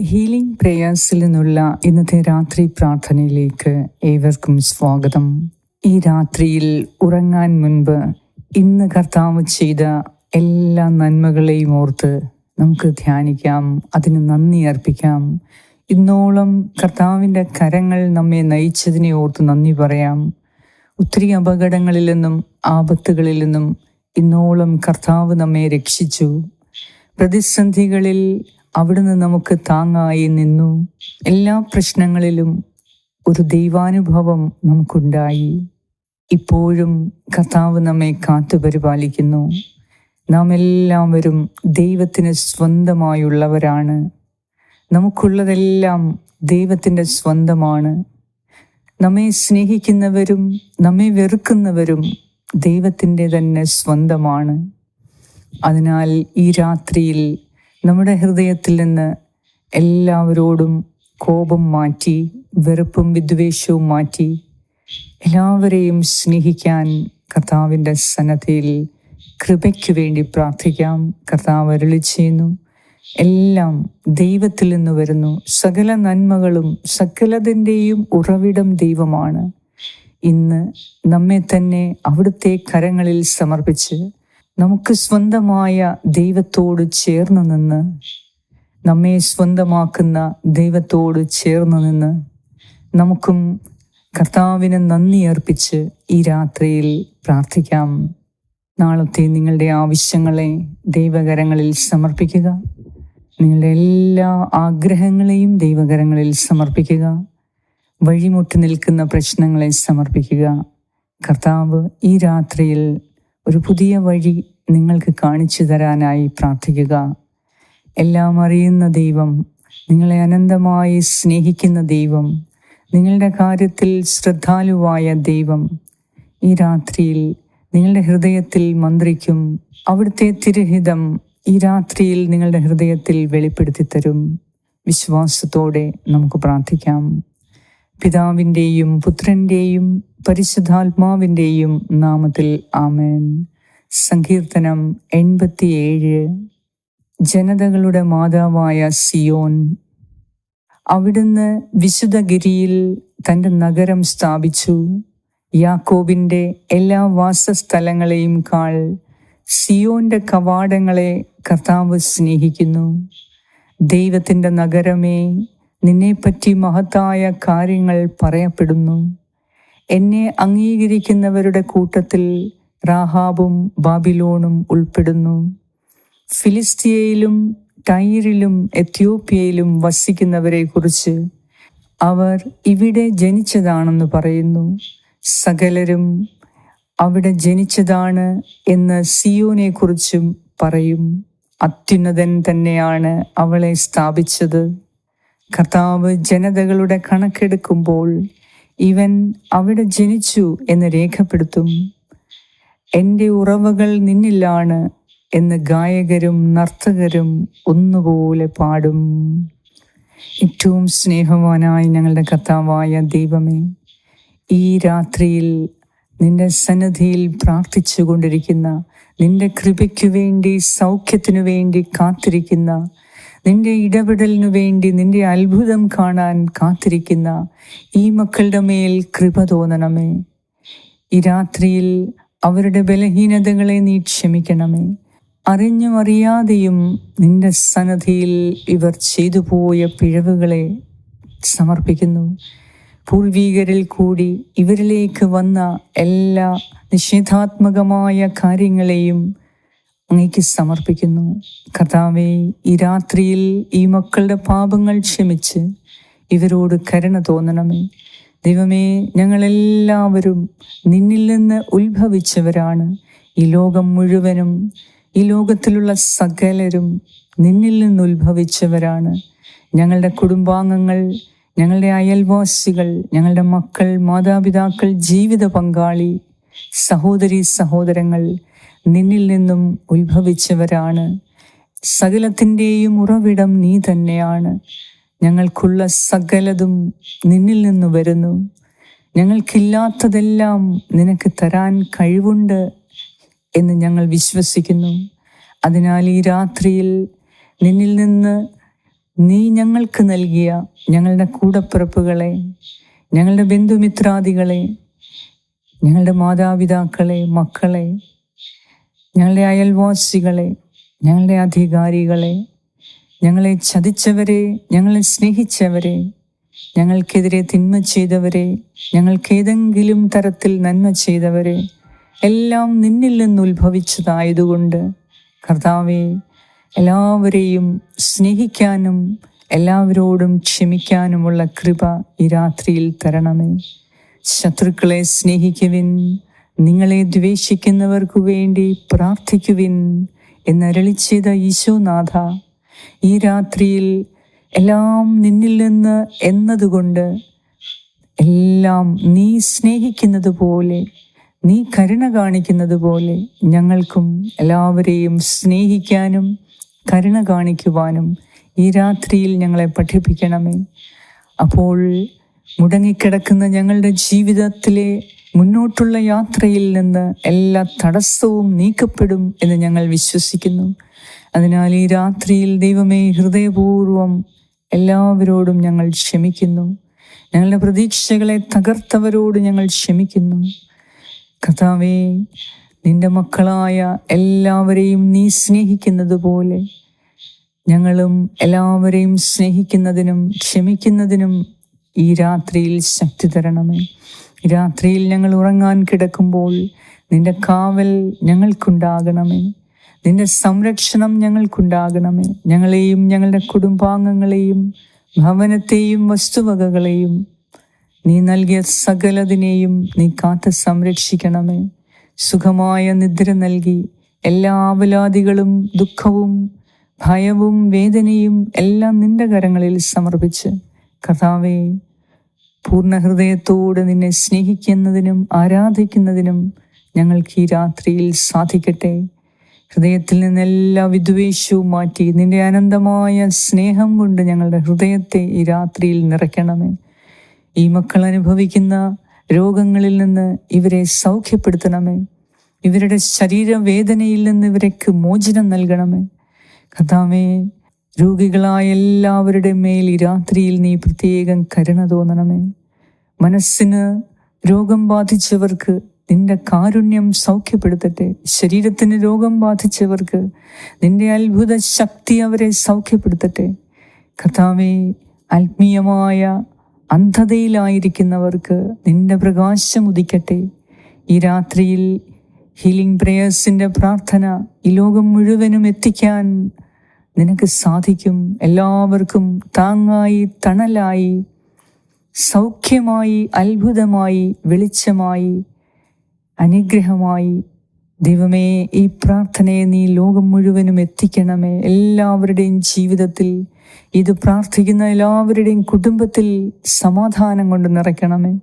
Healing പ്രേയേഴ്സിൽ നിന്നുള്ള ഇന്നത്തെ രാത്രി പ്രാർത്ഥനയിലേക്ക് ഏവർക്കും സ്വാഗതം. ഈ രാത്രിയിൽ ഉറങ്ങാൻ മുൻപ് ഇന്ന് കർത്താവ് ചെയ്ത എല്ലാ നന്മകളെയും ഓർത്ത് നമുക്ക് ധ്യാനിക്കാം അതിന് നന്ദി അർപ്പിക്കാം. ഇന്നോളം കർത്താവിന്റെ കരങ്ങൾ നമ്മെ നയിച്ചതിനെ ഓർത്ത് നന്ദി പറയാം. ഒത്തിരി അപകടങ്ങളിൽ നിന്നും ആപത്തുകളിൽ നിന്നും ഇന്നോളം കർത്താവ് നമ്മെ രക്ഷിച്ചു. പ്രതിസന്ധികളിൽ അവിടുന്ന് നമുക്ക് താങ്ങായി നിന്നു. എല്ലാ പ്രശ്നങ്ങളിലും ഒരു ദൈവാനുഭവം നമുക്കുണ്ടായി. ഇപ്പോഴും കർത്താവ് നമ്മെ കാത്തുപരിപാലിക്കുന്നു നാം എല്ലാവരും ദൈവത്തിന് സ്വന്തമായുള്ളവരാണ്. നമുക്കുള്ളതെല്ലാം ദൈവത്തിന്റെ സ്വന്തമാണ്. നമ്മെ സ്നേഹിക്കുന്നവരും നമ്മെ വെറുക്കുന്നവരും ദൈവത്തിന്റെ തന്നെ സ്വന്തമാണ്. അതിനാൽ ഈ രാത്രിയിൽ നമ്മുടെ ഹൃദയത്തിൽ നിന്ന് എല്ലാവരോടും കോപം മാറ്റി വെറുപ്പും വിദ്വേഷവും മാറ്റി എല്ലാവരെയും സ്നേഹിക്കാൻ കർത്താവിന്റെ സന്നദ്ധയിൽ കൃപയ്ക്ക് വേണ്ടി പ്രാർത്ഥിക്കാം. കർത്താവ് അരുളി ചെയ്യുന്നു. എല്ലാം ദൈവത്തിൽ നിന്ന് വരുന്നു. സകല നന്മകളും സകലതിന്റെയും ഉറവിടം ദൈവമാണ്. ഇന്ന് നമ്മെ തന്നെ അവിടുത്തെ കരങ്ങളിൽ സമർപ്പിച്ച് നമുക്ക് സ്വന്തമായ ദൈവത്തോട് ചേർന്ന് നിന്ന് നമ്മെ സ്വന്തമാക്കുന്ന ദൈവത്തോട് ചേർന്ന് നിന്ന് നമുക്കും കർത്താവിന് നന്ദി അർപ്പിച്ച് ഈ രാത്രിയിൽ പ്രാർത്ഥിക്കാം. നാളത്തെ നിങ്ങളുടെ ആവശ്യങ്ങളെ ദൈവകരങ്ങളിൽ സമർപ്പിക്കുക. നിങ്ങളുടെ എല്ലാ ആഗ്രഹങ്ങളെയും ദൈവകരങ്ങളിൽ സമർപ്പിക്കുക. വഴിമുട്ടി നിൽക്കുന്ന പ്രശ്നങ്ങളെ സമർപ്പിക്കുക. കർത്താവ് ഈ രാത്രിയിൽ ഒരു പുതിയ വഴി നിങ്ങൾക്ക് കാണിച്ചു തരാനായി പ്രാർത്ഥിക്കുക. എല്ലാം അറിയുന്ന ദൈവം നിങ്ങളെ അനന്തമായി സ്നേഹിക്കുന്ന ദൈവം നിങ്ങളുടെ കാര്യത്തിൽ ശ്രദ്ധാലുവായ ദൈവം ഈ രാത്രിയിൽ നിങ്ങളുടെ ഹൃദയത്തിൽ മന്ത്രിക്കും അവിടുത്തെ തിരഹിതം ഈ രാത്രിയിൽ നിങ്ങളുടെ ഹൃദയത്തിൽ വെളിപ്പെടുത്തി തരും വിശ്വാസത്തോടെ നമുക്ക് പ്രാർത്ഥിക്കാം. പിതാവിന്റെയും പുത്രന്റെയും പരിശുദ്ധാത്മാവിന്റെയും നാമത്തിൽ ആമേൻ. സങ്കീർത്തനം എൺപത്തിയേഴ്. ജനതകളുടെ മാതാവായ സിയോൻ അവിടുന്ന് വിശുദ്ധഗിരിയിൽ തന്റെ നഗരം സ്ഥാപിച്ചു. യാക്കോബിന്റെ എല്ലാ വാസസ്ഥലങ്ങളെയും കാൾ സിയോന്റെ കവാടങ്ങളെ കർത്താവ് സ്നേഹിക്കുന്നു. ദൈവത്തിന്റെ നഗരമേ നിന്നെപ്പറ്റി മഹത്തായ കാര്യങ്ങൾ പറയപ്പെടുന്നു. എന്നെ അംഗീകരിക്കുന്നവരുടെ കൂട്ടത്തിൽ റാഹാബും ബാബിലോണും ഉൾപ്പെടുന്നു. ഫിലിസ്തീയയിലും ടൈറിലും എത്യോപ്യയിലും വസിക്കുന്നവരെക്കുറിച്ച് അവർ ഇവിടെ ജനിച്ചതാണെന്ന് പറയുന്നു. സകലരും അവിടെ ജനിച്ചതാണ് എന്ന് സിയോനെ കുറിച്ചും പറയും. അത്യുന്നതൻ തന്നെയാണ് അവളെ സ്ഥാപിച്ചത്. കർത്താവ് ജനതകളുടെ കണക്കെടുക്കുമ്പോൾ ഇവൻ അവിടെ ജനിച്ചു എന്ന് രേഖപ്പെടുത്തും. എന്റെ ഉറവകൾ നിന്നിലാണ് എന്ന് ഗായകരും നർത്തകരും ഒന്നുപോലെ പാടും. ഏറ്റവും സ്നേഹവാനായ ഞങ്ങളുടെ കർത്താവായ ദൈവമേ ഈ രാത്രിയിൽ നിന്റെ സന്നദ്ധിയിൽ പ്രാർത്ഥിച്ചു കൊണ്ടിരിക്കുന്ന നിന്റെ കൃപയ്ക്കു വേണ്ടി സൗഖ്യത്തിനു വേണ്ടി കാത്തിരിക്കുന്ന നിന്റെ ഇടപെടലിനു വേണ്ടി നിന്റെ അത്ഭുതം കാണാൻ കാത്തിരിക്കുന്ന ഈ മക്കളുടെ മേൽ കൃപ തോന്നണമേ. ഈ രാത്രിയിൽ അവരുടെ ബലഹീനതകളെ നീ ക്ഷമിക്കണമേ. അറിഞ്ഞും അറിയാതെയും നിന്റെ സന്നദ്ധിയിൽ ഇവർ ചെയ്തു പോയ പിഴവുകളെ സമർപ്പിക്കുന്നു. പൂർവീകരിൽ കൂടി ഇവരിലേക്ക് വന്ന എല്ലാ നിഷേധാത്മകമായ കാര്യങ്ങളെയും അങ്ങേക്ക് സമർപ്പിക്കുന്നു. കർത്താവെ ഈ രാത്രിയിൽ ഈ മക്കളുടെ പാപങ്ങൾ ക്ഷമിച്ച് ഇവരോട് കരുണ തോന്നണമേ. ദൈവമേ ഞങ്ങളെല്ലാവരും നിന്നിൽ നിന്ന് ഉത്ഭവിച്ചവരാണ്. ഈ ലോകം മുഴുവനും ഈ ലോകത്തിലുള്ള സകലരും നിന്നിൽ നിന്ന് ഉത്ഭവിച്ചവരാണ്. ഞങ്ങളുടെ കുടുംബാംഗങ്ങൾ ഞങ്ങളുടെ അയൽവാസികൾ ഞങ്ങളുടെ മക്കൾ മാതാപിതാക്കൾ ജീവിത പങ്കാളി സഹോദരി സഹോദരങ്ങൾ നിന്നിൽ നിന്നും ഉത്ഭവിച്ചവരാണ്. സകലത്തിന്റെയും ഉറവിടം നീ തന്നെയാണ്. ഞങ്ങൾക്കുള്ള സകലതും നിന്നിൽ നിന്ന് വരുന്നു. ഞങ്ങൾക്കില്ലാത്തതെല്ലാം നിനക്ക് തരാൻ കഴിവുണ്ട് എന്ന് ഞങ്ങൾ വിശ്വസിക്കുന്നു. അതിനാൽ ഈ രാത്രിയിൽ നിന്നിൽ നിന്ന് നീ ഞങ്ങൾക്ക് നൽകിയ ഞങ്ങളുടെ കൂടപ്പിറപ്പുകളെ ഞങ്ങളുടെ ബന്ധുമിത്രാദികളെ ഞങ്ങളുടെ മാതാപിതാക്കളെ മക്കളെ ഞങ്ങളുടെ അയൽവാസികളെ ഞങ്ങളുടെ അധികാരികളെ ഞങ്ങളെ ചതിച്ചവരെ ഞങ്ങളെ സ്നേഹിച്ചവരെ ഞങ്ങൾക്കെതിരെ തിന്മ ചെയ്തവരെ ഞങ്ങൾക്കേതെങ്കിലും തരത്തിൽ നന്മ ചെയ്തവരെ എല്ലാം നിന്നിൽ നിന്ന് ഉത്ഭവിച്ചതായതുകൊണ്ട് കർത്താവെ എല്ലാവരെയും സ്നേഹിക്കാനും എല്ലാവരോടും ക്ഷമിക്കാനുമുള്ള കൃപ ഈ രാത്രിയിൽ തരണമേ. ശത്രുക്കളെ സ്നേഹിക്കുവിൻ നിങ്ങളെ ദ്വേഷിക്കുന്നവർക്കു വേണ്ടി പ്രാർത്ഥിക്കുവിൻ എന്നരളി ചെയ്ത ഈശോനാഥ ഈ രാത്രിയിൽ എല്ലാം നിന്നിൽ നിന്ന് എന്നതുകൊണ്ട് എല്ലാം നീ സ്നേഹിക്കുന്നത് പോലെ നീ കരുണ കാണിക്കുന്നത് പോലെ ഞങ്ങൾക്കും എല്ലാവരെയും സ്നേഹിക്കാനും കരുണ കാണിക്കുവാനും ഈ രാത്രിയിൽ ഞങ്ങളെ പഠിപ്പിക്കണമേ. അപ്പോൾ മുടങ്ങിക്കിടക്കുന്ന ഞങ്ങളുടെ ജീവിതത്തിലെ മുന്നോട്ടുള്ള യാത്രയിൽ നിന്ന് എല്ലാ തടസ്സവും നീക്കപ്പെടും എന്ന് ഞങ്ങൾ വിശ്വസിക്കുന്നു. അതിനാൽ ഈ രാത്രിയിൽ ദൈവമേ ഹൃദയപൂർവം എല്ലാവരോടും ഞങ്ങൾ ക്ഷമിക്കുന്നു. ഞങ്ങളുടെ പ്രതീക്ഷകളെ തകർത്തവരോട് ഞങ്ങൾ ക്ഷമിക്കുന്നു. കഥാവേ നിന്റെ മക്കളായ എല്ലാവരെയും നീ സ്നേഹിക്കുന്നത് പോലെ ഞങ്ങളും എല്ലാവരെയും സ്നേഹിക്കുന്നതിനും ക്ഷമിക്കുന്നതിനും ഈ രാത്രിയിൽ ശക്തി തരണമേ. രാത്രിയിൽ ഞങ്ങൾ ഉറങ്ങാൻ കിടക്കുമ്പോൾ നിന്റെ കാവൽ ഞങ്ങൾക്കുണ്ടാകണമേ. നിന്റെ സംരക്ഷണം ഞങ്ങൾക്കുണ്ടാകണമേ. ഞങ്ങളെയും ഞങ്ങളുടെ കുടുംബാംഗങ്ങളെയും ഭവനത്തെയും വസ്തുവകകളെയും നീ നൽകിയ സകലതിനെയും നീ കാത്ത് സംരക്ഷിക്കണമേ. സുഖമായ നിദ്ര നൽകി എല്ലാ ആവലാദികളും ദുഃഖവും ഭയവും വേദനയും എല്ലാം നിന്റെ കരങ്ങളിൽ സമർപ്പിച്ച് കഥാവേ പൂർണ ഹൃദയത്തോടെ നിന്നെ സ്നേഹിക്കുന്നതിനും ആരാധിക്കുന്നതിനും ഞങ്ങൾക്ക് ഈ രാത്രിയിൽ സാധിക്കട്ടെ. ഹൃദയത്തിൽ നിന്ന് എല്ലാ വിദ്വേഷവും മാറ്റി നിന്റെ അനന്തമായ സ്നേഹം കൊണ്ട് ഞങ്ങളുടെ ഹൃദയത്തെ ഈ രാത്രിയിൽ നിറയ്ക്കണമേ. ഈ മക്കൾ അനുഭവിക്കുന്ന രോഗങ്ങളിൽ നിന്ന് ഇവരെ സൗഖ്യപ്പെടുത്തണമേ. ഇവരുടെ ശരീരവേദനയിൽ നിന്ന് ഇവരേക്ക് മോചനം നൽകണമേ. കഥാമേ രോഗികളായ എല്ലാവരുടെ മേൽ ഈ രാത്രിയിൽ നീ പ്രത്യേകം കരുണ തോന്നണമേ. മനസ്സിന് രോഗം ബാധിച്ചവർക്ക് നിന്റെ കാരുണ്യം സൗഖ്യപ്പെടുത്തട്ടെ. ശരീരത്തിന് രോഗം ബാധിച്ചവർക്ക് നിന്റെ അത്ഭുത ശക്തി അവരെ സൗഖ്യപ്പെടുത്തട്ടെ. കഥാവേ ആത്മീയമായ അന്ധതയിലായിരിക്കുന്നവർക്ക് നിന്റെ പ്രകാശം ഉദിക്കട്ടെ. ഈ രാത്രിയിൽ ഹീലിംഗ് പ്രേയേഴ്സിന്റെ പ്രാർത്ഥന ഈ ലോകം മുഴുവനും എത്തിക്കാൻ നിനക്ക് സാധിക്കും. എല്ലാവർക്കും താങ്ങായി തണലായി സൗഖ്യമായി അത്ഭുതമായി വെളിച്ചമായി അനുഗ്രഹമായി. ദൈവമേ ഈ പ്രാർത്ഥനയെ നീ ലോകം മുഴുവനും എത്തിക്കണമേ. എല്ലാവരുടെയും ജീവിതത്തിൽ ഇത് പ്രാർത്ഥിക്കുന്ന എല്ലാവരുടെയും കുടുംബത്തിൽ സമാധാനം കൊണ്ട് നിറയ്ക്കണമേ.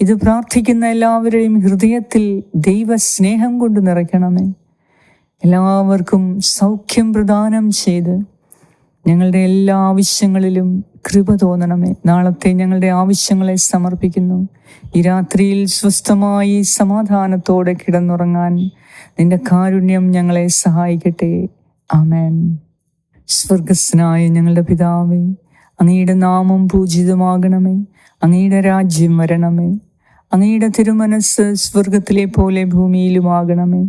ഇത് പ്രാർത്ഥിക്കുന്ന എല്ലാവരുടെയും ഹൃദയത്തിൽ ദൈവസ്നേഹം കൊണ്ട് നിറയ്ക്കണമേ. എല്ലാവർക്കും സൗഖ്യം പ്രദാനം ചെയ്ത് ഞങ്ങളുടെ എല്ലാ ആവശ്യങ്ങളിലും കൃപ തോന്നണമേ. നാളത്തെ ഞങ്ങളുടെ ആവശ്യങ്ങളെ സമർപ്പിക്കുന്നു. ഈ രാത്രിയിൽ സ്വസ്ഥമായി സമാധാനത്തോടെ കിടന്നുറങ്ങാൻ നിന്റെ കാരുണ്യം ഞങ്ങളെ സഹായിക്കട്ടെ. ആമേൻ. സ്വർഗസ്നായ ഞങ്ങളുടെ പിതാവേ അങ്ങയുടെ നാമം പൂജിതമാകണമേ. അങ്ങയുടെ രാജ്യം വരണമേ. അങ്ങയുടെ തിരുമനസ് സ്വർഗത്തിലെ പോലെ ഭൂമിയിലുമാകണമേ.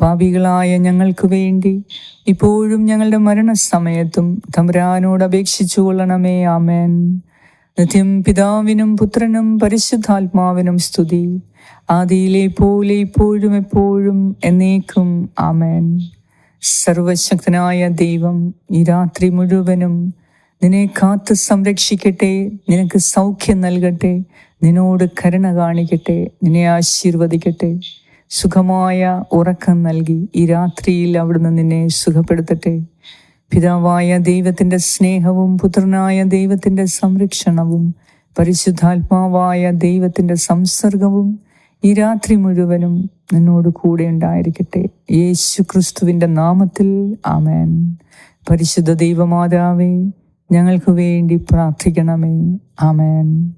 പാപികളായ ഞങ്ങൾക്ക് വേണ്ടി ഇപ്പോഴും ഞങ്ങളുടെ മരണസമയത്തും തമ്പുരാനോട് അപേക്ഷിച്ചു കൊള്ളണമേ. ആമേൻ. നിത്യം പിതാവിനും പുത്രനും പരിശുദ്ധാത്മാവിനും സ്തുതി. ആദിയിലെ പോലെ ഇപ്പോഴും എപ്പോഴും എന്നേക്കും. ആമേൻ. സർവശക്തനായ ദൈവം ഈ രാത്രി മുഴുവനും നിന്നെ കാത്ത് സംരക്ഷിക്കട്ടെ നിനക്ക് സൗഖ്യം നൽകട്ടെ നിന്നോട് കരുണ കാണിക്കട്ടെ നിന്നെ ആശീർവദിക്കട്ടെ. സുഖമായ ഉറക്കം നൽകി ഈ രാത്രിയിൽ അവിടുന്ന് നിന്നെ സുഖപ്പെടുത്തട്ടെ. പിതാവായ ദൈവത്തിന്റെ സ്നേഹവും പുത്രനായ ദൈവത്തിന്റെ സംരക്ഷണവും പരിശുദ്ധാത്മാവായ ദൈവത്തിന്റെ സംസർഗവും ഈ രാത്രി മുഴുവനും നിന്നോട് കൂടെ ഉണ്ടായിരിക്കട്ടെ. യേശു ക്രിസ്തുവിന്റെ നാമത്തിൽ ആമേൻ. പരിശുദ്ധ ദൈവമാതാവേ ഞങ്ങൾക്ക് വേണ്ടി പ്രാർത്ഥിക്കണമേ. ആമേൻ.